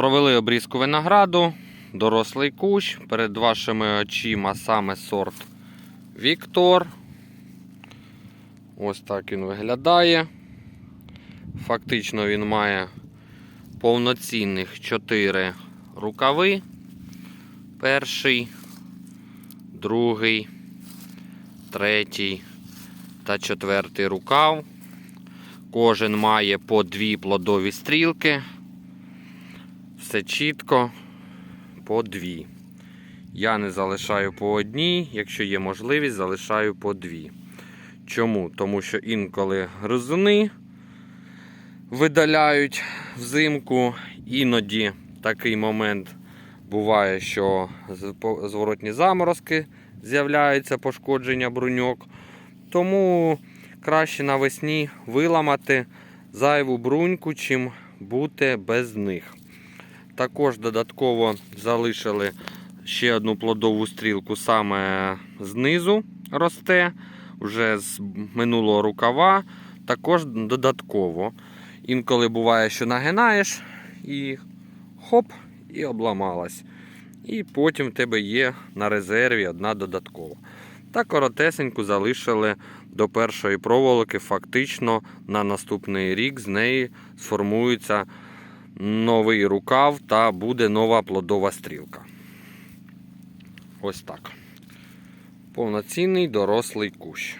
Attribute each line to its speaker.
Speaker 1: Провели обрізку винограду, дорослий кущ. Перед вашими очима саме сорт Віктор. Ось так він виглядає. Фактично він має повноцінних 4 рукави. Перший, другий, третій та четвертий рукав. Кожен має по дві плодові стрілки. Все чітко по дві. Я не залишаю по одній, якщо є можливість, залишаю по дві. Чому? Тому що інколи гризуни видаляють взимку, іноді такий момент буває, що зворотні заморозки з'являються пошкодження бруньок. Тому краще навесні виламати зайву бруньку, чим бути без них. Також додатково залишили ще одну плодову стрілку саме знизу росте, вже з минулого рукава. Також додатково. Інколи буває, що нагинаєш і хоп, і обламалась. І потім в тебе є на резерві одна додаткова. Та коротесеньку залишили до першої проволоки. Фактично на наступний рік з неї сформується новий рукав та буде нова плодова стрілка. Ось так. Повноцінний дорослий кущ.